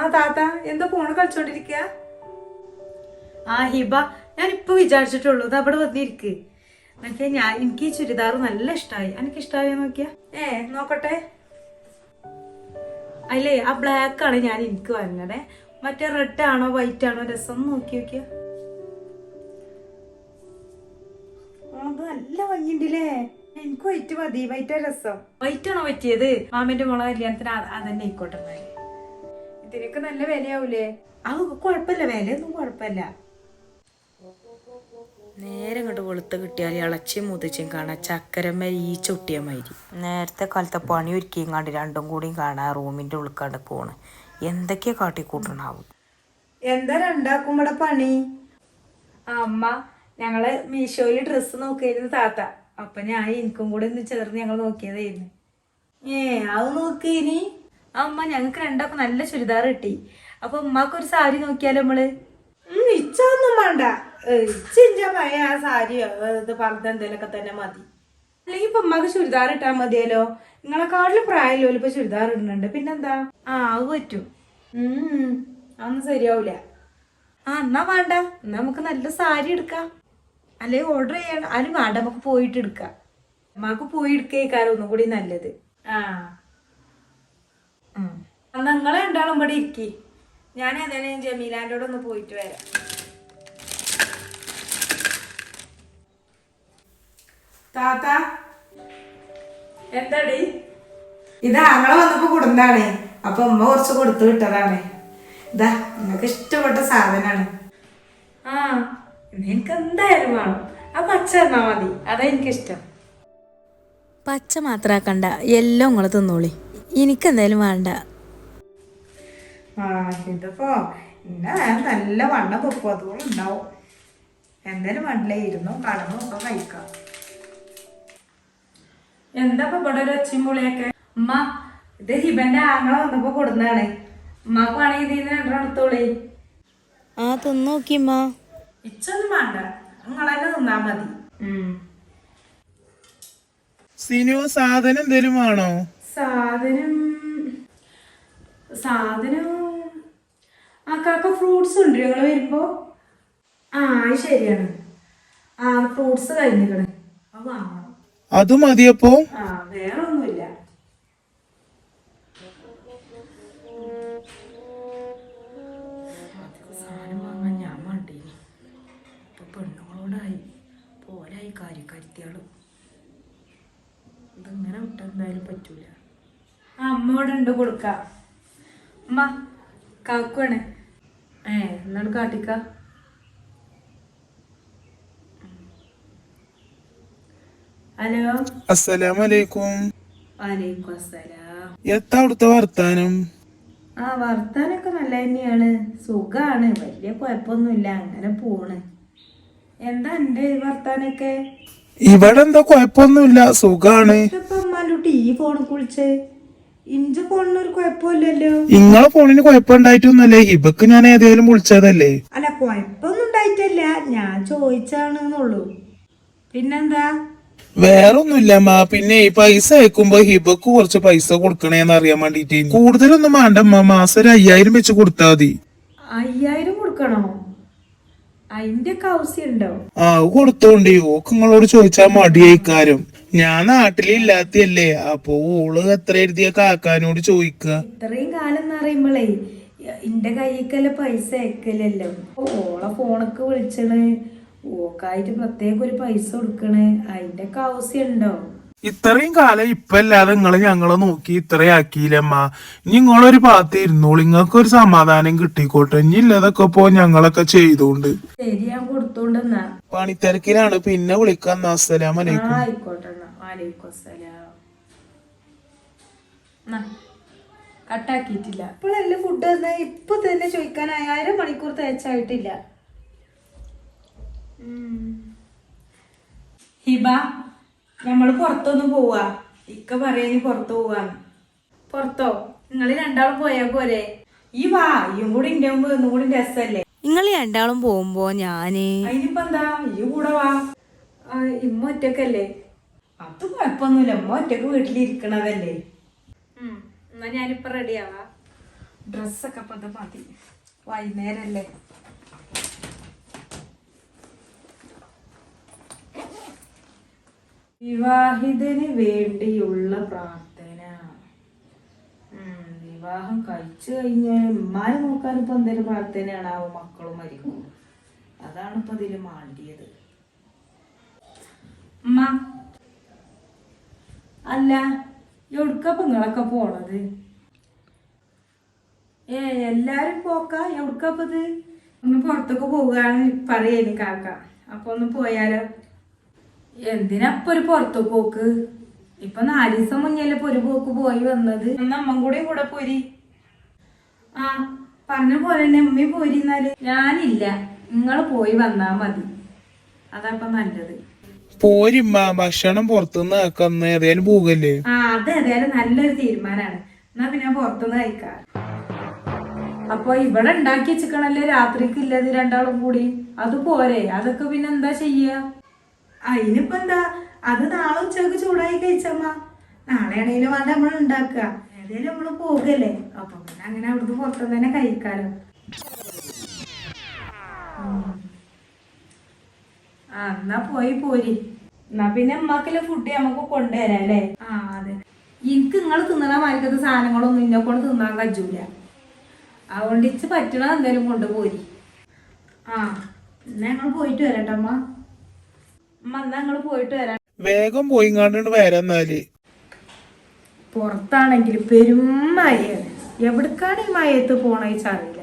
ആ താത്ത എന്തോ ഫോണ് കളിച്ചോണ്ടിരിക്ക? ആ ഹിബ ഞാൻ ഇപ്പൊ വിചാരിച്ചിട്ടുള്ളൂ ഇത് അവിടെ വന്നിരിക്ക്. ഞാൻ എനിക്ക് ഈ ചുരിദാർ നല്ല ഇഷ്ടമായി എനിക്ക് ഇഷ്ടമായി നോക്കിയാ? ഏ നോക്കട്ടെ. അല്ലേ ആ ബ്ലാക്ക് ആണ് ഞാൻ എനിക്ക് വരണേ മറ്റേ റെഡ് ആണോ വൈറ്റ് ആണോ രസം നോക്കി നോക്കിയ. അത് നല്ല ഭംഗിണ്ടല്ലേ എനിക്ക് വൈറ്റ് മതി വൈറ്റ് രസം. വൈറ്റ് ആണോ പറ്റിയത്? മാമിന്റെ മോളെ കല്യാണത്തിന് അത് അതന്നെ ആയിക്കോട്ടെ എന്നാൽ. ഇതിനൊക്കെ നല്ല വിലയാവൂലേ? അത് കുഴപ്പമില്ല. വിലയൊന്നും കുഴപ്പമില്ല. നേരെ ഇങ്ങോട്ട് വെളുത്ത് കിട്ടിയാൽ ഇളച്ചിയും മുതിച്ചും കാണാം ചക്കരമ്മ ഈ ചൊട്ടിയ മാതിരി നേരത്തെ കാലത്തെ പണി ഒരുക്കിയും കണ്ട് രണ്ടും കൂടിയും കാണാം റൂമിന്റെ ഉൾക്കാണ്ട് പോണ്. എന്തൊക്കെയാ കാട്ടിക്കൂട്ടണാവും? എന്താ രണ്ടാക്കും ഇവിടെ പണി? അമ്മ ഞങ്ങൾ മീഷോയിൽ ഡ്രസ്സ് നോക്കിയിരുന്നു താത്ത. അപ്പൊ ഞാൻ എനിക്കും കൂടെ ഒന്ന് ചേർന്ന് ഞങ്ങൾ നോക്കിയതായിരുന്നു. ഏ അത് നോക്കിനി ആ ഉമ്മ ഞങ്ങക്ക് രണ്ടാക്കും നല്ല ചുരിദാർ കിട്ടി. അപ്പൊ ഉമ്മാക്ക് ഒരു സാരി നോക്കിയാലോ നമ്മൾ? ഇച്ചൊന്നും വേണ്ട. പഴയ ആ സാരി ഇത് പറഞ്ഞ എന്തേലൊക്കെ തന്നെ മതി. അല്ലെങ്കിൽ ഇപ്പൊ ഉമ്മാക്ക് ചുരിദാർ ഇട്ടാ മതിയല്ലോ. നിങ്ങളെക്കാട്ടിലും പ്രായമല്ലോ ഇപ്പൊ ചുരിദാർ ഇടുന്നുണ്ട്. പിന്നെന്താ? ആ അത് പറ്റും. ഉം അതൊന്നും ശരിയാവൂല. ആ എന്നാ വേണ്ട. എന്നാ നമുക്ക് നല്ല സാരി എടുക്കാം. അല്ലെങ്കിൽ ഓർഡർ ചെയ്യണം അതിന് വേണ്ട നമുക്ക് പോയിട്ട് എടുക്കാം. നമുക്ക് പോയി എടുക്കേക്കാരം ഒന്നും കൂടി നല്ലത്. ആ. ഉം. എന്നാ നിങ്ങളെ രണ്ടാളും ഇവിടെ ഇരിക്കി. ഞാൻ ഏതായാലും ജമീലാന്റെ കൂടെ ഒന്ന് പോയിട്ട് വരാം. താത്ത. എന്താടി? ഇത് ആങ്ങളെ വന്നപ്പോ കൊടുന്നാണ് അപ്പൊ ഉമ്മ കുറച്ച് കൊടുത്തു വിട്ടതാണ്. ഇതാ നിങ്ങൾക്ക് ഇഷ്ടപ്പെട്ട സാധനാണ്. ആ നിനക്ക് എന്തായാലും വേണം. ആ പച്ച തന്നാ മതി. അതാ എനിക്കിഷ്ടം. പച്ച മാത്രാക്കണ്ട എല്ലാം നിങ്ങൾ തിന്നോളി. എനിക്കെന്തായാലും വേണ്ട. ആ ഇതിപ്പോ ഇന്ന നല്ല വണ്ണ അതുകൊണ്ട് ഉണ്ടാവും. എന്തായാലും വേണ്ടില്ല ഇരുന്നു കടന്നു ഒക്കെ കഴിക്കാം. എന്താ ഇവിടെ ഒരു ഒച്ചയും പൊളിയൊക്കെ ഉമ്മ ഇത് ഹിബന്റെ ആങ്ങളെ വന്നപ്പോ കൊടുന്നാണ് ഉമ്മക്ക് വേണമെങ്കിൽ ഇതിന് രണ്ടെണ്ണം എടുത്തോളേ. ആ തിന്നോക്കി ഇച്ചൊന്നും വേണ്ട. നിങ്ങളെന്നെ തിന്നാ മതി. സിനു സാധനം എന്തേലും വേണോ? സാധനം സാധനം ആ കാക്ക ഫ്രൂട്ട്സ് ഉണ്ട്. ഞങ്ങൾ വരുമ്പോൾ ആ ശരിയാണ്. ആ ഫ്രൂട്ട്സ് കഴിഞ്ഞിക്കണ്. അത് വാങ്ങണം. അത് മതിയപ്പോ ആ വേറെ ഒന്നുമില്ല സാധനം വാങ്ങാൻ ഞാൻ വേണ്ടേനി ഇപ്പൊ പെണ്ണുങ്ങളോടായി. പോലായി കാര്യക്കാരുത്തിയാളും ഇതിങ്ങനെ വിട്ടാൽ എന്തായാലും പറ്റൂല. ആ അമ്മയോട് ഉണ്ട് കൊടുക്ക. അമ്മ കാക്കുവാണ്. ഏ എന്നോട് കാട്ടിക്ക. ഹലോ. അസ്സലാമലൈക്കും. വലൈക്കും അസ്സലാം. എത്താ അവിടുത്തെ വർത്താനം? ആ വർത്താനൊക്കെ നല്ല തന്നെയാണ് സുഖാണ്. വലിയ കുഴപ്പമൊന്നുമില്ല. അങ്ങനെ പോണ്. എന്താ എന്റെ വർത്താനൊക്കെ? ഇവിടെ എന്താ കുഴപ്പമൊന്നുമില്ല. സുഖാണ്. ഇപ്പൊ അമ്മാലുട്ടി ഈ ഫോണിൽ കുളിച്ച്? ഇങ്ങളെ ഫോണിന് കുഴപ്പമുണ്ടായിട്ടൊന്നുമല്ലേ. ഹിബക്ക് ഞാൻ ഏതായാലും വിളിച്ചതല്ലേ? അല്ല കുഴപ്പമൊന്നും ഉണ്ടായിട്ടല്ല ഞാൻ ചോദിച്ചാണെന്നുള്ളൂ. പിന്നെന്താ? വേറൊന്നുമില്ല മാ. പിന്നെ ഈ പൈസ അയക്കുമ്പോ ഹിബക്ക് കുറച്ച് പൈസ കൊടുക്കണേന്ന് അറിയാൻ വേണ്ടിട്ട്. കൂടുതലൊന്നും വേണ്ട മാസം ഒരു അയ്യായിരം വെച്ച് കൊടുത്താ മതി. അയ്യായിരം കൊടുക്കണോ? അതിന്റെ ഒക്കെ ആവശ്യമുണ്ടോ? ആ കൊടുത്തോണ്ടേ കൊടുത്തോണ്ടി. ഓക്ക് നിങ്ങളോട് ചോദിച്ചാ മടിയായിക്കാരും ഞാൻ നാട്ടിലില്ലാത്തല്ലേ അപ്പൊ ഓൾ എത്ര എഴുതിയ കാക്കാനോട് ചോദിക്കുക ഇത്രയും കാലം എന്ന് പറയുമ്പോളേ എന്റെ കൈക്കല്ല പൈസ അയക്കലല്ലോ? ഓളെ ഫോണൊക്കെ വിളിച്ചണ്. ഓക്കായിട്ട് പ്രത്യേക ഒരു പൈസ കൊടുക്കണ്. അതിന്റെ ഒക്കെ ആവശ്യമുണ്ടോ ഇത്രയും കാലം ഇപ്പൊ അല്ലാതെ നിങ്ങൾ ഞങ്ങളെ നോക്കി ഇത്രയാക്കിയില്ലമ്മ ഇനി നിങ്ങളൊരു ഭാഗത്ത് ഇരുന്നോളൂ. നിങ്ങൾക്ക് ഒരു സമാധാനം കിട്ടിക്കോട്ടെ. ഇനി ഇല്ലതൊക്കെ പോ ഞങ്ങളൊക്കെ ചെയ്തോണ്ട്. ശരി ഞാൻ കൊടുത്തോണ്ടെന്നാ പണിത്തിരക്കിലാണ്. പിന്നെ വിളിക്കാം അസ്സലാമലൈക്കും ആയിക്കോട്ടെ വാലേക്കും അസ്സലാം കട്ടാക്കിയിട്ടില്ല. ഇപ്പോഴല്ലേ ഫുഡ് തന്നെ. ഇപ്പൊ തന്നെ ചോദിക്കാനായി അര മണിക്കൂർ തേച്ചായിട്ടില്ല ഹിബ നമ്മൾ പുറത്തൊന്ന് പോവാ. ഇക്ക പറയാ നീ പുറത്തു പോവാന്ന്. പുറത്തോ? നിങ്ങൾ രണ്ടാളും പോയാ പോരെ. ഈ വാ ഇയും കൂടി ഇന്റെ മുമ്പ് ഒന്നും കൂടി രസല്ലേ? നിങ്ങൾ രണ്ടാളും പോകുമ്പോ ഞാൻ അതിനിപ്പോ എന്താ? ഈ കൂടെ വാ. ഇമ്മ ഒറ്റക്കല്ലേ? അത് കുഴപ്പമൊന്നുമില്ല. ഇമ്മ ഒറ്റയ്ക്ക് വീട്ടിലിരിക്കണതല്ലേ. എന്നാ ഞാനിപ്പോ റെഡി ആവാ. ഡ്രസ്സൊക്കെ ഇപ്പൊ ഇത് മതി. വൈകുന്നേരല്ലേ. വിവാഹിതന് വേണ്ടിയുള്ള പ്രാർത്ഥന. വിവാഹം കഴിച്ചു കഴിഞ്ഞാൽ ഉമ്മാനെ നോക്കാൻ ഇപ്പൊ എന്തൊരു പ്രാർത്ഥനയാണ് ആ മക്കളും മരിക്കും അതാണ് ഇപ്പൊ ഇതിൽ മാണ്ടിയത്. ഉമ്മ അല്ല എവിടുക്ക നിങ്ങളൊക്കെ പോണത്? ഏ എല്ലാരും പോക്ക? എവിടുക്കപ്പത് ഒന്ന് പുറത്തൊക്കെ പോവുകയാണ് പറയേനി കാക്ക. അപ്പൊ ഒന്ന് പോയാലോ? എന്തിനാ ഇപ്പൊ ഒരു പുറത്തു പോക്ക്? ഇപ്പൊ നാല് ദിവസം മുന്നല്ലേ ഒരു പോക്ക് പോയി വന്നത്. ഒന്ന് അമ്മ കൂടെയും കൂടെ പോരി. ആ പറഞ്ഞ പോലെ തന്നെ അമ്മ പോരിന്നാൽ ഞാനില്ല. നിങ്ങൾ പോയി വന്നാ മതി. അതാ നല്ലത്. പോരിമ്മ ഭക്ഷണം പുറത്തുനിന്ന് ആക്കുന്ന ഏതായാലും പോകല്ലേ? ആ അത് നല്ലൊരു തീരുമാനമാണ് എന്നാ പിന്നെ പുറത്തുനിന്ന് കഴിക്കാം. അപ്പൊ ഇവിടെ ഉണ്ടാക്കി വെച്ചിക്കണല്ലേ? രാത്രിക്ക് ഇല്ലത് രണ്ടാളും കൂടി. അത് പോരെ. അതൊക്കെ പിന്നെ എന്താ ചെയ്യ? അതിനിപ്പോ എന്താ? അത് നാളെ ഉച്ചയ്ക്ക് ചൂടായി കഴിച്ചമ്മ നാളെ ആണെങ്കിലും വേണ്ട നമ്മൾ ഉണ്ടാക്കുക. ഏതായാലും നമ്മൾ പോകല്ലേ? അപ്പൊ പിന്നെ അങ്ങനെ അവിടുന്ന് പുറത്തുനിന്ന് തന്നെ കഴിക്കാലോ. ആ എന്നാ പോയി പോരി. എന്നാ പിന്നെ അമ്മക്കുള്ള ഫുഡ് നമുക്ക് കൊണ്ടുവരാം അല്ലേ ആ അതെ. എനിക്ക് നിങ്ങൾ തിന്നണ മാറ്റത്ത സാധനങ്ങളൊന്നും ഇന്നെ കൊണ്ട് തിന്നാൻ കഴിയൂല അതുകൊണ്ട് ഇച്ച് പറ്റണ എന്തായാലും കൊണ്ടുപോയി ആ എന്നാ ഞങ്ങൾ പോയിട്ട് വരട്ടെ അമ്മ അമ്മ എന്നാ ഞങ്ങൾ പോയിട്ട് വരാം. വേഗം പോയി വരാന്നാൽ പുറത്താണെങ്കിൽ പെരും മഴയാണ്. എവിടേക്കാണ് ഈ മഴയത്ത് പോണേച്ചറിയില്ല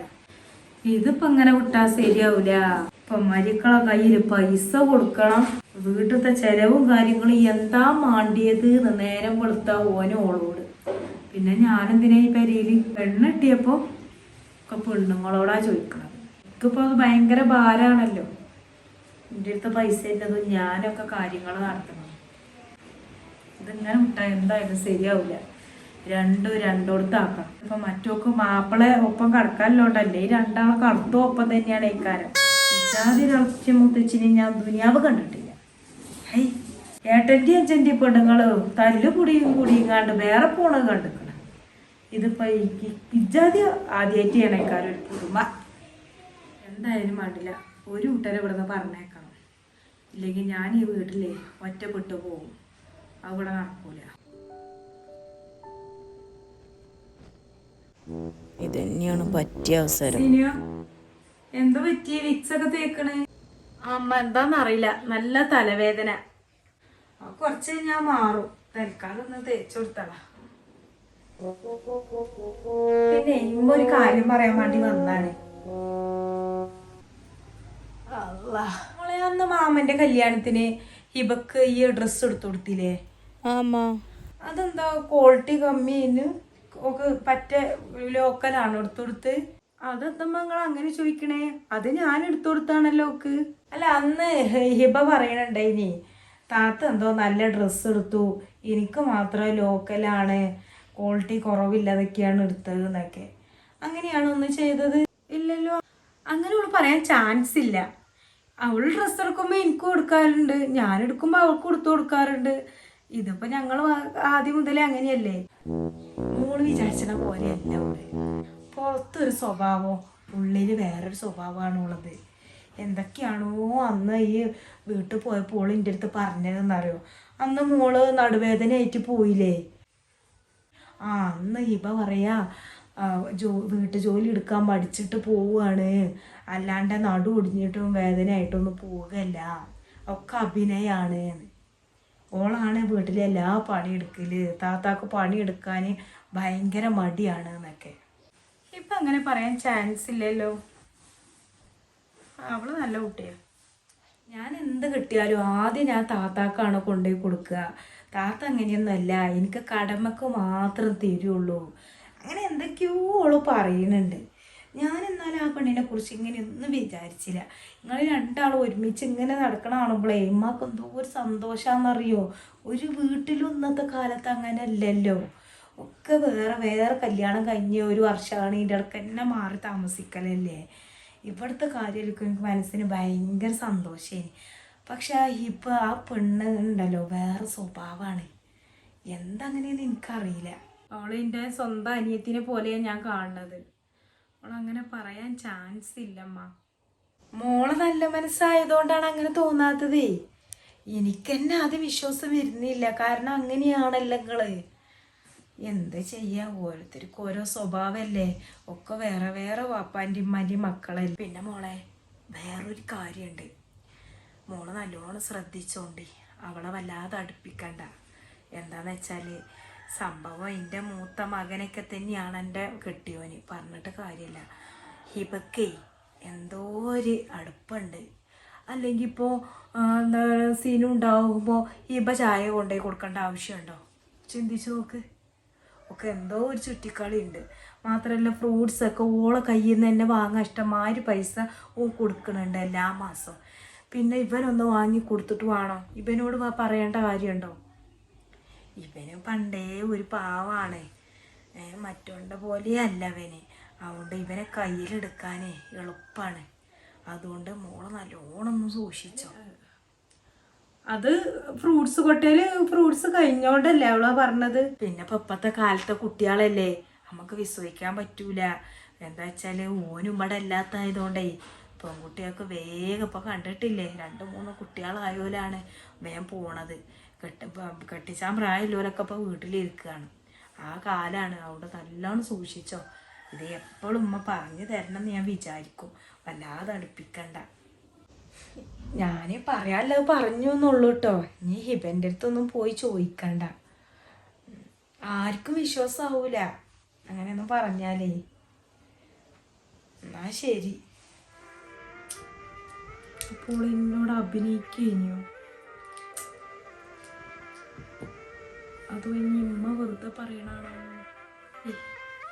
ഇതിപ്പോ ഇങ്ങനെ വിട്ടാ ശരിയാവൂല. ഇപ്പൊ മരിക്കള കയ്യിൽ പൈസ കൊടുക്കണം. വീട്ടിലത്തെ ചെലവും കാര്യങ്ങളും എന്താ മാണ്ടിയത് നേരം വെളുത്ത ഓനും ഓളോട്. പിന്നെ ഞാനെന്തിനാ ഈ പെരയിൽ പെണ്ണിട്ടിയപ്പോ ഒക്കെ പെണ്ണുങ്ങളോടാ ചോദിക്കണം എനിക്കിപ്പോ അത് ഭയങ്കര ഭാരാണല്ലോ. എന്റെ അടുത്ത് പൈസ ഇല്ലതും ഞാനൊക്കെ കാര്യങ്ങൾ നടത്തണം. ഇതിങ്ങനെ വിട്ടാ എന്തായാലും ശരിയാവില്ല രണ്ടും രണ്ടോടത്താക്കണം. ഇപ്പൊ മറ്റൊക്കെ മാപ്പിളെ ഒപ്പം കടക്കാനില്ലോണ്ടല്ലേ ഈ രണ്ടാളെ കടത്തും ഒപ്പം തന്നെയാണ് ഇക്കാരം ഇജാതി ഇറച്ചി മുത്തച്ഛനെ ഞാൻ ദുനിയാവ് കണ്ടിട്ടില്ല. ഹൈ ഏട്ടന്റെ അച്ഛന്റെ പെണ്ണുങ്ങൾ തല്ല് കുടിയും കുടിയും കണ്ട് വേറെ പോണത് കണ്ടിക്കണം. ഇതിപ്പോ എനിക്ക് ഇജാതി ആദ്യമായിട്ട് ഇക്കാരം ഒരു പുതുമ എന്തായാലും വേണ്ടില്ല ഒരു കൂട്ടരെ ഇവിടുന്ന് പറഞ്ഞേക്കണം. ഇല്ലെങ്കിൽ ഞാൻ ഈ വീട്ടിലേ ഒറ്റപ്പെട്ടു പോകും. അവിടെ നടക്കൂല. ഇത് തന്നെയാണ് പറ്റിയ അവസരം. സിനിയോ പറ്റി? വിച്ചൊക്കെ വിക്സൊക്കെ തേക്കണേ? അമ്മ എന്താന്നറിയില്ല. നല്ല തലവേദന. കൊറച്ച് ഞാൻ മാറും. തൽക്കാലം ഒന്ന് തേച്ചു കൊടുത്തള പിന്നെ ഇമ്മ ഒരു കാര്യം പറയാൻ വേണ്ടി വന്നാണ്. മോളെ അന്ന് മാമന്റെ കല്യാണത്തിന് ഹിബക്ക് ഈ ഡ്രസ്സ് എടുത്തു കൊടുത്തില്ലേ ആമാ. അതെന്താ ക്വാളിറ്റി കമ്മിന് ഒക്കെ പറ്റ ലോക്കലാണ് എടുത്തു കൊടുത്ത് അതെന്താ നിങ്ങൾ അങ്ങനെ ചോദിക്കണേ? അത് ഞാൻ എടുത്തു കൊടുത്താണല്ലോ ഓക്ക് അല്ല അന്ന് ഹിബ പറയണുണ്ടായിനി താത്ത എന്തോ നല്ല ഡ്രസ്സ് എടുത്തു എനിക്ക് മാത്രം ലോക്കലാണ് ക്വാളിറ്റി കുറവില്ലാതൊക്കെയാണ് എടുത്തത് എന്നൊക്കെ. അങ്ങനെയാണോ ഒന്ന് ചെയ്തത്? ഇല്ലല്ലോ. അങ്ങനെ അവൾ പറയാൻ ചാൻസ് ഇല്ല. അവൾ ഡ്രസ്സ് എടുക്കുമ്പോൾ എനിക്ക് കൊടുക്കാറുണ്ട് ഞാൻ എടുക്കുമ്പോൾ അവൾക്ക് കൊടുത്തു കൊടുക്കാറുണ്ട്. ഇതിപ്പോ ഞങ്ങൾ ആദ്യം മുതലേ അങ്ങനെയല്ലേ? മോൾ വിചാരിച്ചണ പോലെയല്ല പുറത്തൊരു സ്വഭാവം ഉള്ളിൽ വേറൊരു സ്വഭാവമാണ് ഉള്ളത് എന്തൊക്കെയാണോ അന്ന് ഈ വീട്ടിൽ പോയപ്പോൾ എന്റെ അടുത്ത് പറഞ്ഞതെന്നറിയോ? അന്ന് മോൾ നടുവേദനയായിട്ട് പോയില്ലേ? ആ അന്ന് ഹിബ പറയാ ജോ വീട്ടു ജോലി എടുക്കാൻ പഠിച്ചിട്ട് പോവുകയാണ്. അല്ലാണ്ട് നടു ഒടിഞ്ഞിട്ടും വേദനയായിട്ടൊന്നും പോവുകയല്ല. ഒക്കെ അഭിനയാണ്. ഓളാണ് വീട്ടിലെ എല്ലാ പണിയെടുക്കൽ താത്താക്ക് പണിയെടുക്കാൻ ഭയങ്കര മടിയാണ് എന്നൊക്കെ. ഇപ്പം അങ്ങനെ പറയാൻ ചാൻസ് ഇല്ലല്ലോ. അവൾ നല്ല കുട്ടിയാണ് ഞാൻ എന്ത് കിട്ടിയാലും ആദ്യം ഞാൻ താത്താക്കാണ് കൊണ്ടുപോയി കൊടുക്കുക. താത്ത അങ്ങനെയൊന്നുമല്ല. എനിക്ക് കടമക്ക് മാത്രം തരുള്ളൂ. അങ്ങനെ എന്തൊക്കെയോ ഓൾ പറയുന്നുണ്ട്. ഞാൻ എന്നാലും ആ പെണ്ണിനെ കുറിച്ച് ഇങ്ങനെ ഒന്നും വിചാരിച്ചില്ല. നിങ്ങൾ രണ്ടാളും ഒരുമിച്ച് ഇങ്ങനെ നടക്കണ കാണുമ്പോഴേ ഉമ്മാക്ക് എന്തോ ഒരു സന്തോഷാന്നറിയോ? ഒരു വീട്ടിലും ഇന്നത്തെ കാലത്ത് അങ്ങനെ അല്ലല്ലോ ഒക്കെ വേറെ വേറെ കല്യാണം കഴിഞ്ഞ ഒരു വർഷമാണ് ഇതിന്റെ ഇടയ്ക്ക് തന്നെ മാറി താമസിക്കലല്ലേ? ഇവിടുത്തെ കാര്യമൊക്കെ എനിക്ക് മനസ്സിന് ഭയങ്കര സന്തോഷമായി പക്ഷെ ഇപ്പോൾ ഇപ്പം ആ പെണ്ണ് ഉണ്ടല്ലോ വേറെ സ്വഭാവമാണ് എന്തങ്ങനെയെന്ന് എനിക്കറിയില്ല. അവളെന്റെ സ്വന്തം അനിയത്തിനെ പോലെയാണ് ഞാൻ കാണുന്നത്. അവളങ്ങനെ പറയാൻ ചാൻസ് ഇല്ലമ്മ. മോൾ നല്ല മനസ്സായതുകൊണ്ടാണ് അങ്ങനെ തോന്നാത്തതേ. എനിക്കെന്നെ അത് വിശ്വാസം വരുന്നില്ല. കാരണം അങ്ങനെയാണല്ലോ നിങ്ങൾ എന്താ ചെയ്യാ? ഓരോരുത്തർക്ക് ഓരോ സ്വഭാവമല്ലേ ഒക്കെ വേറെ വേറെ വാപ്പാന്റെ ഉമ്മാന്റെയും മക്കളല്ലേ? പിന്നെ മോളെ വേറൊരു കാര്യമുണ്ട് മോൾ നല്ലോണം ശ്രദ്ധിച്ചോണ്ടി. അവളെ വല്ലാതെ അടുപ്പിക്കണ്ട. എന്താന്ന് വെച്ചാൽ സംഭവം എന്റെ മൂത്ത മകനൊക്കെ തന്നെയാണ് എന്റെ കെട്ടിയോന്. പറഞ്ഞിട്ട് കാര്യമില്ല ഹിബക്കേ എന്തോ ഒരു അടുപ്പുണ്ട്. അല്ലെങ്കിൽ ഇപ്പോൾ എന്താ സീനും ഉണ്ടാകുമ്പോൾ ഹിബ ചായ കൊണ്ടുപോയി കൊടുക്കേണ്ട ആവശ്യമുണ്ടോ ചിന്തിച്ചു നോക്ക്. ഒക്കെ എന്തോ ഒരു ചുറ്റിക്കളി ഉണ്ട്. മാത്രമല്ല ഫ്രൂട്ട്സ് ഒക്കെ ഓളെ കയ്യിൽ നിന്ന് തന്നെ വാങ്ങാൻ ഇഷ്ടമാതിരി പൈസ ഓ കൊടുക്കണുണ്ട് എല്ലാ മാസവും പിന്നെ ഇവനൊന്ന് വാങ്ങി കൊടുത്തിട്ട് വേണോ. ഇവനോട് പറയേണ്ട കാര്യമുണ്ടോ? ഇവന് പണ്ടേ ഒരു പാവാണ്. ഏ, പോലെ പോലെയല്ല അവന്. അതുകൊണ്ട് ഇവനെ കയ്യിലെടുക്കാനേ എളുപ്പമാണ് അതുകൊണ്ട് മോൾ നല്ലോണം ഒന്ന് സൂക്ഷിച്ചോ. അത് ഫ്രൂട്ട്സ് കൊട്ടയിൽ ഫ്രൂട്ട്സ് കഴിഞ്ഞോണ്ടല്ലേ അവളാ പറഞ്ഞത്? പിന്നെ ഇപ്പൊ ഇപ്പത്തെ കാലത്തെ കുട്ടികളല്ലേ നമുക്ക് വിശ്വസിക്കാൻ പറ്റൂല. എന്താ വെച്ചാൽ ഓനും ഇവിടെ പെൺകുട്ടികൾക്ക് വേഗം ഇപ്പൊ കണ്ടിട്ടില്ലേ രണ്ട് മൂന്ന് കുട്ടികളായോലാണ് വേഗം പോണത്. കെട്ടി കെട്ടിച്ചാൻ പ്രായമുള്ളവരൊക്കെ ഇപ്പൊ വീട്ടിലിരിക്കുകയാണ് ആ കാലാണ് അവിടെ നല്ലോണം സൂക്ഷിച്ചോ. ഇത് എപ്പോഴും ഉമ്മ പറഞ്ഞു തരണം എന്ന് ഞാൻ വിചാരിക്കും. വല്ലാതെ അടുപ്പിക്കണ്ട. ഞാൻ പറയാനുള്ളത് പറഞ്ഞു എന്നുള്ളൂ കേട്ടോ ഇനി ഹിബന്റെ അടുത്തൊന്നും പോയി ചോദിക്കണ്ട. ആർക്കും വിശ്വാസമാവൂല അങ്ങനെയൊന്നും പറഞ്ഞാലേ. എന്നാ ശരി. അപ്പോൾ എന്നോട് അഭിനയിക്കഴിഞ്ഞു അതോ ഇനി ഉമ്മ വെറുതെ പറയണാണോ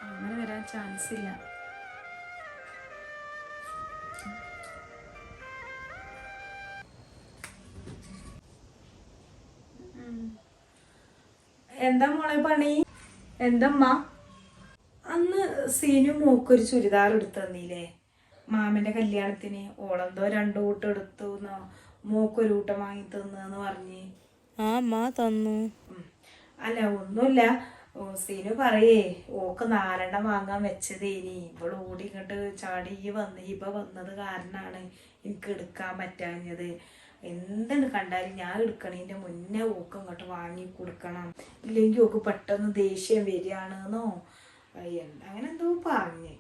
അങ്ങനെ വരാൻ ചാൻസ് ഇല്ല. എന്താ മോളെ പണി? എന്തമ്മ അന്ന് സീനു മോക്കൊരു ചുരിദാർ എടുത്തു തന്നില്ലേ? മാമന്റെ കല്യാണത്തിന് ഓളെന്തോ രണ്ടു കൂട്ടം എടുത്തു മൂക്കൊരു കൂട്ടം വാങ്ങി തന്നെന്ന് പറഞ്ഞ്. ആ അമ്മ തന്നു. അല്ല ഒന്നുമില്ല സീനു പറയേ ഓക്ക് നാലെണ്ണം വാങ്ങാൻ വെച്ചതേനി. ഇവൾ ഓടി ഇങ്ങോട്ട് ചാടി വന്ന് ഇവ വന്നത് കാരണാണ് എനിക്ക് എടുക്കാൻ പറ്റാഞ്ഞത്. എന്താണ് കണ്ടാലും ഞാൻ എടുക്കണതിന്റെ മുന്നേ ഓക്ക് ഇങ്ങോട്ട് വാങ്ങി കൊടുക്കണം. ഇല്ലെങ്കിൽ ഓക്ക് പെട്ടെന്ന് ദേഷ്യം വരികയാണെന്നോ? അങ്ങനെ എന്തോ പറഞ്ഞ്.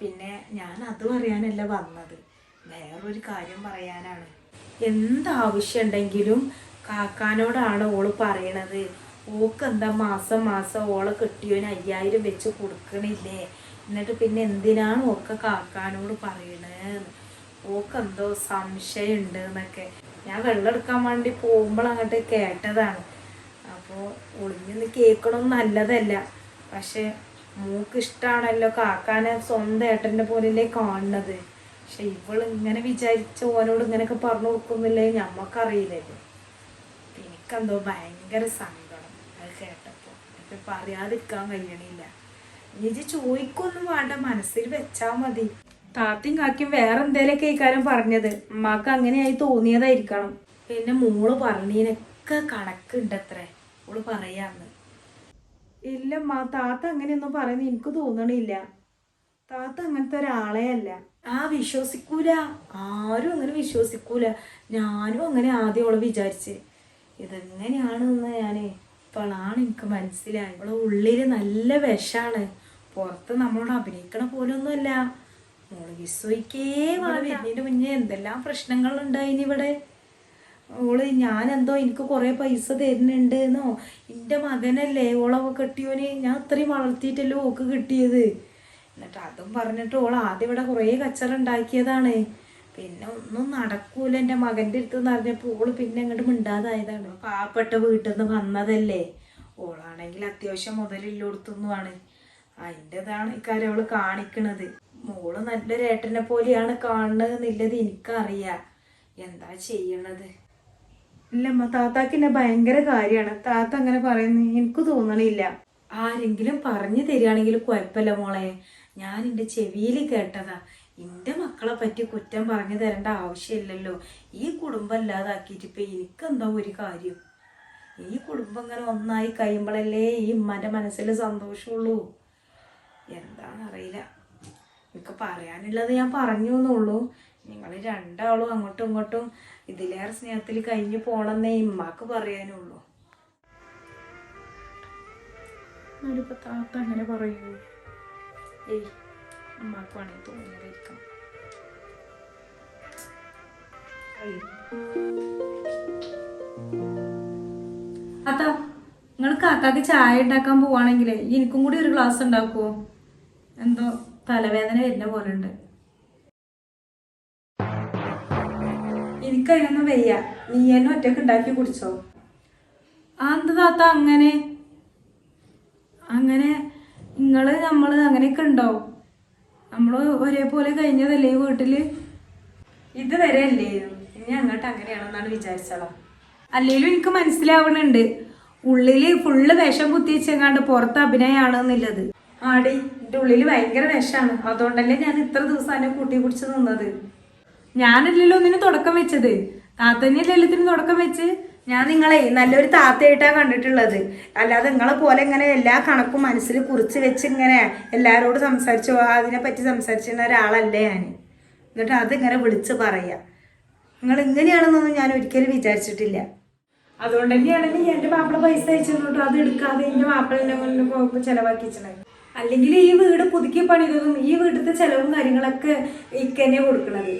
പിന്നെ ഞാൻ അത് പറയാനല്ല വന്നത്. വേറൊരു കാര്യം പറയാനാണ്. എന്താവശ്യം ഉണ്ടെങ്കിലും കാക്കാനോടാണ് ഓൾ പറയണത്. ഓക്ക് എന്താ മാസം മാസം ഓളെ കിട്ടിയോന് അയ്യായിരം വെച്ച് കൊടുക്കണില്ലേ? എന്നിട്ട് പിന്നെ എന്തിനാണ് ഓക്കെ കാക്കാനോട് പറയണത് ഓക്ക് എന്തോ സംശയമുണ്ട് എന്നൊക്കെ. ഞാൻ വെള്ളം എടുക്കാൻ വേണ്ടി പോകുമ്പോൾ അങ്ങോട്ട് കേട്ടതാണ്. അപ്പോൾ ഒളിഞ്ഞൊന്ന് കേൾക്കണം നല്ലതല്ല. പക്ഷെ മൂക്ക് ഇഷ്ടമാണല്ലോ കാക്കാനെ സ്വന്തം ഏട്ടന്റെ പോലെയല്ലേ കാണുന്നത്. പക്ഷെ ഇവൾ ഇങ്ങനെ വിചാരിച്ച ഓനോട് ഇങ്ങനെയൊക്കെ പറഞ്ഞു കൊടുക്കുന്നില്ലേ ഞമ്മക്കറിയില്ലല്ലോ എനിക്കെന്തോ ഭയങ്കര സങ്കടം അത് കേട്ടപ്പോൾ ഇപ്പൊ പറയാതിരിക്കാൻ കഴിയണില്ല. ഇനി ചോദിക്കൊന്നും വേണ്ട. മനസ്സിൽ വെച്ചാൽ മതി. താത്തയും കാക്കും വേറെ എന്തേലൊക്കെ ഇക്കാരം പറഞ്ഞത്. ഉമ്മാക്ക് അങ്ങനെയായി തോന്നിയതായിരിക്കണം. പിന്നെ മോൾ പറഞ്ഞതിനൊക്കെ കണക്കുണ്ടത്രേ. മോൾ പറയാന്ന്. ഇല്ല അമ്മ താത്ത അങ്ങനെയൊന്നും പറയുന്ന എനിക്ക് തോന്നണില്ല. താത്ത അങ്ങനത്തെ ഒരാളെ അല്ല. ആ വിശ്വസിക്കൂല. ആരും അങ്ങനെ വിശ്വസിക്കൂല. ഞാനും അങ്ങനെ ആദ്യം അവളെ വിചാരിച്ച്. ഇതെങ്ങനെയാണെന്ന് ഞാൻ. ഇപ്പോഴാണ് എനിക്ക് മനസ്സിലായി അവളെ ഉള്ളിൽ നല്ല വിഷാണ്. പുറത്ത് നമ്മളോട് അഭിനയിക്കണ പോലൊന്നുമല്ല. മോൾ വിശ്വസിക്കേ വരുന്നതിന്റെ മുന്നേ എന്തെല്ലാം പ്രശ്നങ്ങൾ ഇവിടെ? ഓൾ എന്തോ എനിക്ക് കുറെ പൈസ തരുന്നുണ്ട് എന്നോ എന്റെ മകനല്ലേ ഓളെ കെട്ടിയോന് ഞാൻ അത്രയും വളർത്തിയിട്ടല്ലോ ഓക്ക് കിട്ടിയത്. എന്നിട്ട് അതും പറഞ്ഞിട്ട് ഓൾ ആദ്യം ഇവിടെ കുറേ കച്ചറ ഉണ്ടാക്കിയതാണ് പിന്നെ ഒന്നും നടക്കൂല എന്റെ മകന്റെ അടുത്ത് എന്ന് പറഞ്ഞപ്പോൾ ഓൾ പിന്നെ അങ്ങോട്ട് മിണ്ടാതായതാണ്. പാവപ്പെട്ട വീട്ടിൽ നിന്ന് വന്നതല്ലേ? ഓളാണെങ്കിൽ അത്യാവശ്യം മുതലില്ലോടത്തൊന്നുമാണ് അതിന്റെതാണ് ഇക്കാര്യം അവൾ കാണിക്കണത്. മോൾ നല്ലൊരു ഏട്ടനെ പോലെയാണ് കാണുന്നത് എന്നുള്ളത് എനിക്കറിയാം. എന്താ ചെയ്യണത്? ഇല്ലമ്മ താത്താക്ക് എന്നെ ഭയങ്കര കാര്യമാണ്. താത്ത അങ്ങനെ പറയുന്നു എനിക്ക് തോന്നണില്ല. ആരെങ്കിലും പറഞ്ഞു തരികയാണെങ്കിൽ കുഴപ്പമില്ല മോളെ. ഞാൻ എന്റെ ചെവിയിൽ കേട്ടതാ. എന്റെ മക്കളെ പറ്റി കുറ്റം പറഞ്ഞു തരേണ്ട ആവശ്യമില്ലല്ലോ. ഈ കുടുംബം ഇല്ലാതാക്കിയിട്ട് ഇപ്പം എനിക്കെന്താ ഒരു കാര്യം? ഈ കുടുംബം ഇങ്ങനെ ഒന്നായി കഴിയുമ്പോഴല്ലേ ഈ ഉമ്മന്റെ മനസ്സിൽ സന്തോഷമുള്ളൂ. എന്താണെന്നറിയില്ല. എനിക്ക് പറയാനുള്ളത് ഞാൻ പറഞ്ഞു എന്നുള്ളൂ നിങ്ങൾ രണ്ടാളും അങ്ങോട്ടും ഇങ്ങോട്ടും ഇതിലേറെ സ്നേഹത്തിൽ കഴിഞ്ഞു പോണെന്നേ ഇമ്മാക്ക് പറയാനുള്ളൂ. എന്നിട്ടിപ്പോ താത്ത അങ്ങനെ പറയൂ. ഏയ് അമ്മാക്ക് വേണമെങ്കിൽ തോന്നിയതായിരിക്കാം താത്ത നിങ്ങൾ കാക്കാക്ക് ചായ ഉണ്ടാക്കാൻ പോവാണെങ്കിലേ എനിക്കും കൂടി ഒരു ഗ്ലാസ് ഉണ്ടാക്കുവോ? എന്തോ തലവേദന വരുന്ന പോലെ ഉണ്ട് എനിക്കതിനൊന്നും വയ്യ. നീ എന്നെ ഒറ്റയ്ക്ക് ഉണ്ടാക്കി കുടിച്ചോ? അന്ത് താത്ത അങ്ങനെ അങ്ങനെ നിങ്ങൾ നമ്മൾ അങ്ങനെയൊക്കെ ഉണ്ടോ? നമ്മൾ ഒരേപോലെ കഴിഞ്ഞതല്ലേ വീട്ടിൽ? ഇതുവരെ അല്ലേ ഇനി അങ്ങോട്ട് അങ്ങനെയാണെന്നാണ് വിചാരിച്ചതാ. അല്ലെങ്കിലും എനിക്ക് മനസ്സിലാവണുണ്ട്. ഉള്ളിൽ ഫുള്ള് വിഷം കുത്തിച്ചെങ്ങാണ്ട് പുറത്ത് അഭിനയാണെന്നുള്ളത് ആടി എന്റെ ഉള്ളിൽ ഭയങ്കര വിഷമാണ് അതുകൊണ്ടല്ലേ ഞാൻ ഇത്ര ദിവസം എന്നെ കൂട്ടി കുടിച്ച് നിന്നത്? ഞാനല്ലല്ലോ ഒന്നിനു തുടക്കം വെച്ചത്. താത്തന്നെയല്ലേ എല്ലാത്തിനും തുടക്കം വെച്ച്? ഞാൻ നിങ്ങളെ നല്ലൊരു താത്തയായിട്ടാണ് കണ്ടിട്ടുള്ളത്. അല്ലാതെ നിങ്ങളെ പോലെ ഇങ്ങനെ എല്ലാ കണക്കും മനസ്സിൽ കുറിച്ച് വെച്ച് ഇങ്ങനെ എല്ലാവരോടും സംസാരിച്ചു അതിനെ പറ്റി സംസാരിച്ചിരുന്ന ഒരാളല്ലേ ഞാൻ എന്നിട്ട് അതിങ്ങനെ വിളിച്ച് പറയാ. നിങ്ങൾ ഇങ്ങനെയാണെന്നൊന്നും ഞാൻ ഒരിക്കലും വിചാരിച്ചിട്ടില്ല. അതുകൊണ്ട് തന്നെയാണെങ്കിൽ എന്റെ മാപ്പിള പൈസ അയച്ചു കേട്ടോ അത് എടുക്കാതെ എന്റെ മാപ്പിളിനെ കൊണ്ട് ചെലവാക്കിച്ചത്. അല്ലെങ്കിൽ ഈ വീട് പുതുക്കി പണിതതും ഈ വീട്ടിലത്തെ ചെലവും കാര്യങ്ങളൊക്കെ ഇക്കന്നെ കൊടുക്കണത്.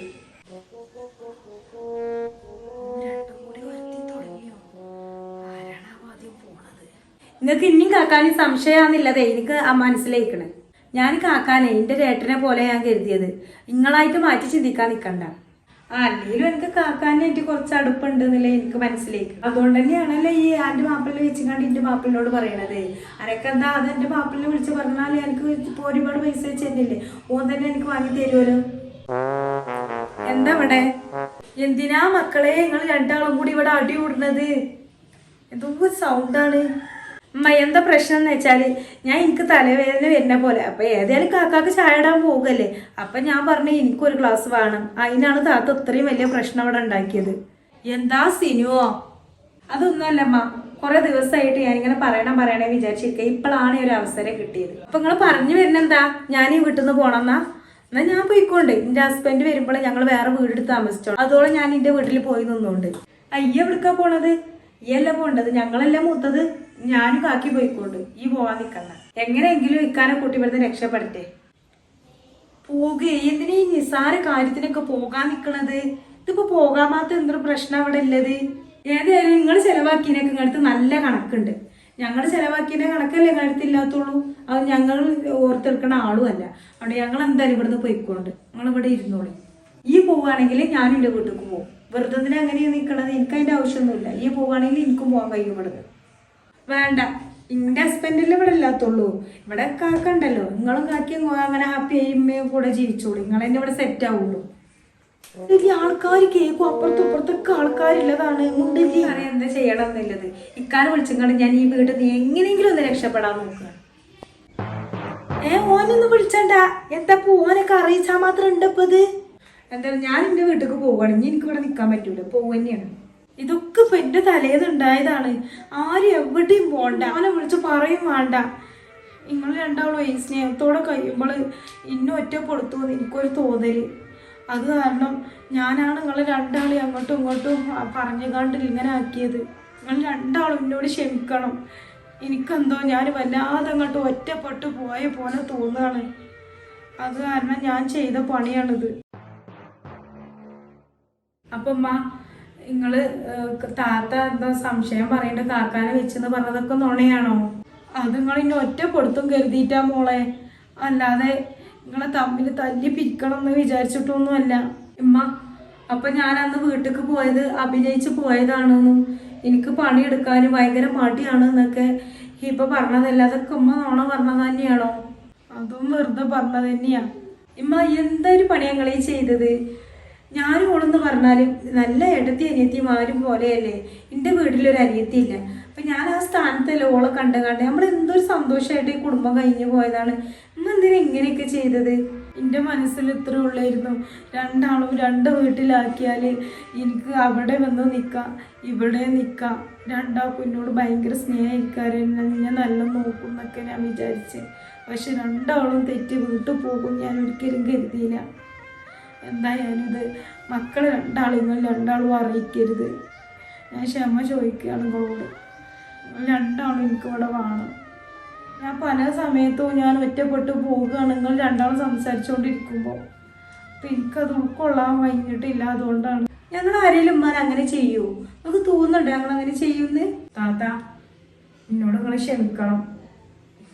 നിങ്ങൾക്ക് ഇനിയും കാക്കാനി സംശയമാണെന്നില്ലതേ എനിക്ക് ആ മനസ്സിലേക്കണേ ഞാൻ കാക്കാനെ എന്റെ രേട്ടനെ പോലെ ഞാൻ കരുതിയത്. നിങ്ങളായിട്ട് മാറ്റി ചിന്തിക്കാൻ നിൽക്കണ്ട ആ അല്ലെങ്കിലും എനിക്ക് കാക്കാനായിട്ട് കുറച്ച് അടുപ്പുണ്ട് എന്നല്ലേ എനിക്ക് മനസ്സിലേക്ക്. അതുകൊണ്ട് തന്നെയാണല്ലോ ഈ ആന്റെ മാപ്പിളിനെ വെച്ച് കണ്ട് എന്റെ മാപ്പിളിനോട് പറയണത്. അനക്ക് എന്താ അത് എന്റെ മാപ്പിളിനെ വിളിച്ച് പറഞ്ഞാൽ എനിക്ക് ഇപ്പോൾ ഒരുപാട് പൈസ വെച്ച് തന്നില്ലേ. ഓൻ തന്നെ എനിക്ക് വാങ്ങി തരുമല്ലോ എന്താ ഇവിടെ? എന്തിനാ മക്കളെ? നിങ്ങൾ രണ്ടാളും കൂടി ഇവിടെ അടി കൂടുന്നത്. എന്തോ സൗണ്ടാണ് അമ്മ എന്താ പ്രശ്നം എന്ന് വെച്ചാൽ ഞാൻ എനിക്ക് തലവേദന വരുന്ന പോലെ. അപ്പൊ ഏതായാലും കാക്കാക്ക് ചായ ഇടാൻ പോകല്ലേ അപ്പൊ ഞാൻ പറഞ്ഞു എനിക്കൊരു ഗ്ലാസ് വേണം. അതിനാണ് താത്ത ഇത്രയും വലിയ പ്രശ്നം അവിടെ ഉണ്ടാക്കിയത്. എന്താ സിനുവോ? അതൊന്നുമല്ല അമ്മ കുറെ ദിവസമായിട്ട് ഞാൻ ഇങ്ങനെ പറയണം പറയണേ വിചാരിച്ചിരിക്കുക ഇപ്പോഴാണ് ഒരു അവസരം കിട്ടിയത്. അപ്പൊ നിങ്ങൾ പറഞ്ഞു വരുന്നെന്താ? ഞാൻ ഈ വീട്ടിൽ നിന്ന് പോണെന്നാ എന്നാ ഞാൻ പോയിക്കോണ്ട്. എന്റെ ഹസ്ബൻഡ് വരുമ്പോൾ ഞങ്ങൾ വേറെ വീടെടുത്ത് താമസിച്ചോളാം. അതോളം ഞാൻ എന്റെ വീട്ടിൽ പോയി നിന്നുകൊണ്ട് അയ്യ എവിടുക്കാ പോണത്? ഈ അല്ല പോണ്ടത്? ഞങ്ങളല്ല മൂത്തത്? ഞാനും കാക്കി പോയിക്കോണ്ട്. ഈ പോവാൻ നിക്കണ്ട. എങ്ങനെയെങ്കിലും ഇക്കാനെ കൂട്ടി വരുന്ന രക്ഷപ്പെടട്ടെ. പോകുക എന്തിനാ ഈ നിസാര കാര്യത്തിനൊക്കെ പോകാൻ നിക്കണത്? ഇതിപ്പോ പോകാൻ മാത്രം എന്തൊരു പ്രശ്നം അവിടെ ഉള്ളത് ഏതായാലും നിങ്ങൾ ചെലവാക്കിയതിനൊക്കെ ഇങ്ങടുത്ത് നല്ല കണക്കുണ്ട്. ഞങ്ങൾ ചെലവാക്കിയതിന്റെ കണക്കല്ലേ ഇങ്ങടുത്ത് ഇല്ലാത്തുള്ളൂ. അത് ഞങ്ങൾ ഓർത്തെടുക്കണ ആളുമല്ല അതുകൊണ്ട് ഞങ്ങൾ എന്തായാലും ഇവിടുന്ന് പോയിക്കോണ്ട്. ഞങ്ങൾ ഇവിടെ ഇരുന്നോളൂ. ഈ പോവുകയാണെങ്കിൽ ഞാൻ എന്റെ വീട്ടിലേക്ക് പോകും. വെറുതെ തന്നെ അങ്ങനെയാണ് നിൽക്കണത് എനിക്ക് അതിന്റെ ആവശ്യമൊന്നുമില്ല. ഈ പോവുകയാണെങ്കിൽ എനിക്കും പോകാൻ കഴിയും ഇവിടുന്ന്. വേണ്ട. എന്റെ ഹസ്ബൻഡിൽ ഇവിടെ ഇല്ലാത്തുള്ളൂ. ഇവിടെ കാക്കണ്ടല്ലോ നിങ്ങളും കാക്കി അങ്ങനെ ഹാപ്പി ആയി കൂടെ ജീവിച്ചോളൂ. നിങ്ങൾ എന്നെ ഇവിടെ സെറ്റ് ആവുള്ളൂ. വലിയ ആൾക്കാർ കേൾക്കും അപ്പുറത്തും ഇപ്പുറത്തൊക്കെ ആൾക്കാരുള്ളതാണ് മുണ്ടില്ല അറിയാം എന്താ ചെയ്യണം എന്നുള്ളത് ഇക്കാരെ വിളിച്ചങ്ങാണ്ട് ഞാൻ ഈ വീട് നീ എങ്ങനെയെങ്കിലും ഒന്ന് രക്ഷപ്പെടാൻ നോക്കുക ഏ ഓനൊന്നും വിളിച്ചണ്ട. എന്താ ഓനൊക്കെ അറിയിച്ചാൽ മാത്രം ഉണ്ട് ഇപ്പൊ ഇത് എന്താ ഞാൻ എന്റെ വീട്ടിലേക്ക് പോവുകയാണ് ഇനി എനിക്ക് ഇവിടെ നിൽക്കാൻ പറ്റൂല. പോവുക തന്നെയാണ്. ഇതൊക്കെ എന്റെ തലേന്ന് ഉണ്ടായതാണ്. ആരും എവിടെയും പോണ്ട. അവനെ വിളിച്ച് പറയും വേണ്ട. നിങ്ങൾ രണ്ടാളും ഈ സ്നേഹത്തോടെ കഴിയുമ്പോൾ ഇന്നെ ഒറ്റ എന്ന് എനിക്കൊരു തോന്നൽ. അത് കാരണം ഞാനാണ് നിങ്ങൾ രണ്ടാളും അങ്ങോട്ടും ഇങ്ങോട്ടും പറഞ്ഞുകാണ്ട് ഇങ്ങനെ ആക്കിയത്. നിങ്ങൾ രണ്ടാളും എന്നോട് ക്ഷമിക്കണം. എനിക്കെന്തോ ഞാൻ വല്ലാതെ അങ്ങോട്ട് ഒറ്റപ്പെട്ടു പോയ പോലെ തോന്നുകയാണ്. അത് കാരണം ഞാൻ ചെയ്ത പണിയാണിത്. അപ്പൊ അമ്മ നിങ്ങൾ താത്ത എന്താ സംശയം പറയേണ്ട? കാക്കാനെ വെച്ചെന്ന് പറഞ്ഞതൊക്കെ നുണയാണോ? അത് നിങ്ങൾ ഇനി ഒറ്റ പൊടുത്തും കരുതിയിട്ടാ മോളെ. അല്ലാതെ നിങ്ങളെ തമ്മിൽ തല്ലി പിരിക്കണം എന്ന് വിചാരിച്ചിട്ടൊന്നുമല്ല. ഇമ്മ അപ്പൊ ഞാൻ അന്ന് വീട്ടിലേക്ക് പോയത് അഭിനയിച്ച് പോയതാണെന്നും എനിക്ക് പണിയെടുക്കാനും ഭയങ്കര മടിയാണ് എന്നൊക്കെ ഇപ്പൊ പറഞ്ഞതല്ല? അതൊക്കെ ഉമ്മ നോണ പറഞ്ഞത് തന്നെയാണോ? അതും വെറുതെ പറഞ്ഞത് തന്നെയാ. ഇമ്മ എന്തൊരു പണി ഞങ്ങളീ ചെയ്തത്? ഞാനും ഓളെന്ന് പറഞ്ഞാലും നല്ല ഇടത്തി അനിയത്തിയും ആരും പോലെയല്ലേ? എന്റെ വീട്ടിലൊരു അനിയത്തി ഇല്ല അപ്പൊ ഞാൻ ആ സ്ഥാനത്തല്ലേ ഓളെ കണ്ട കണ്ട്. നമ്മൾ എന്തൊരു സന്തോഷമായിട്ട് ഈ കുടുംബം കഴിഞ്ഞു പോയതാണ്. നമ്മൾ എന്തിനാ ഇങ്ങനെയൊക്കെ ചെയ്തത്? എന്റെ മനസ്സിൽ ഇത്ര ഉള്ളായിരുന്നു. രണ്ടാളും രണ്ട് വീട്ടിലാക്കിയാൽ എനിക്ക് അവിടെ വന്ന് നിൽക്കാം ഇവിടെ നിൽക്കാം രണ്ടാൾക്കും എന്നോട് ഭയങ്കര സ്നേഹിക്കാരൻ ഞാൻ നല്ല നോക്കും എന്നൊക്കെ ഞാൻ വിചാരിച്ച്. പക്ഷെ രണ്ടാളും തെറ്റി വീട്ടിൽ പോകും ഞാൻ ഒരിക്കലും കരുതിയില്ല. എന്തായാലും ഇത് മക്കൾ രണ്ടാളും രണ്ടാളും അറിയിക്കരുത്. ഞാൻ ക്ഷമ ചോദിക്കുകയാണ് നിങ്ങളോട് രണ്ടാളും എനിക്ക് ഇവിടെ വേണം. ഞാൻ പല സമയത്തും ഞാൻ ഒറ്റപ്പെട്ട് പോവുകയാണ്. നിങ്ങൾ രണ്ടാളും സംസാരിച്ചുകൊണ്ടിരിക്കുമ്പോൾ അപ്പം എനിക്കത് ഉൾക്കൊള്ളാൻ വൈകിട്ടില്ല അതുകൊണ്ടാണ്. ഞങ്ങൾ ആരെങ്കിലും ഉമ്മാൻ അങ്ങനെ ചെയ്യൂ? നമുക്ക് തോന്നുന്നുണ്ട് ഞങ്ങൾ അങ്ങനെ ചെയ്യുന്നേ? താത്ത എന്നോട് നിങ്ങൾ ക്ഷമിക്കണം.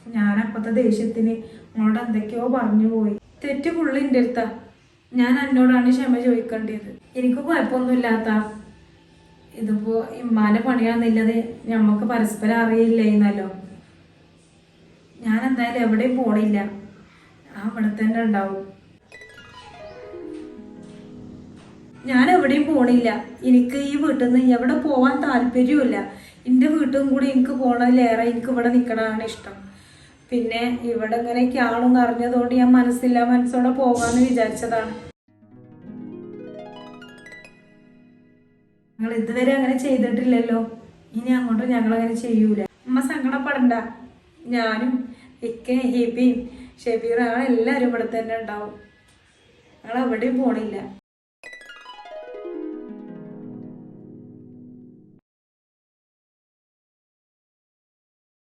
ഞാൻ അപ്പത്തെ ദേഷ്യത്തിന് നിങ്ങളോട് എന്തൊക്കെയോ പറഞ്ഞു പോയി. തെറ്റ് പുള്ളി എന്റെ അടുത്താ. ഞാൻ എന്നോടാണ് ക്ഷമ ചോദിക്കേണ്ടത് എനിക്ക് കുഴപ്പമൊന്നുമില്ലാത്ത ഇതിപ്പോ ഇമ്മാന്റെ പണിയാന്നില്ലത് ഞമ്മക്ക് പരസ്പരം അറിയില്ലേന്നല്ലോ. ഞാൻ എന്തായാലും എവിടെയും പോണില്ല. ആ ഇവിടെ തന്നെ ഉണ്ടാവും. ഞാൻ എവിടെയും പോണില്ല. എനിക്ക് ഈ വീട്ടിൽ നിന്ന് എവിടെ പോവാൻ താല്പര്യമില്ല എന്റെ വീട്ടും കൂടി എനിക്ക് പോണതിലേറെ എനിക്ക് ഇവിടെ നിൽക്കണതാണ് ഇഷ്ടം. പിന്നെ ഇവിടെ ഇങ്ങനെയൊക്കെയാണെന്ന് അറിഞ്ഞതുകൊണ്ട് ഞാൻ മനസ്സില്ല മനസ്സോടെ പോകാമെന്ന് വിചാരിച്ചതാണ്. ഞങ്ങൾ ഇതുവരെ അങ്ങനെ ചെയ്തിട്ടില്ലല്ലോ. ഇനി അങ്ങോട്ട് ഞങ്ങൾ അങ്ങനെ ചെയ്യൂല. അമ്മ സങ്കടപ്പെടണ്ട. ഞാനും ഇക്കയും ഹിബിയും ഷെബീറും ഞങ്ങൾ എല്ലാവരും ഇവിടെ തന്നെ ഉണ്ടാവും. ഞങ്ങൾ എവിടെയും പോണില്ല.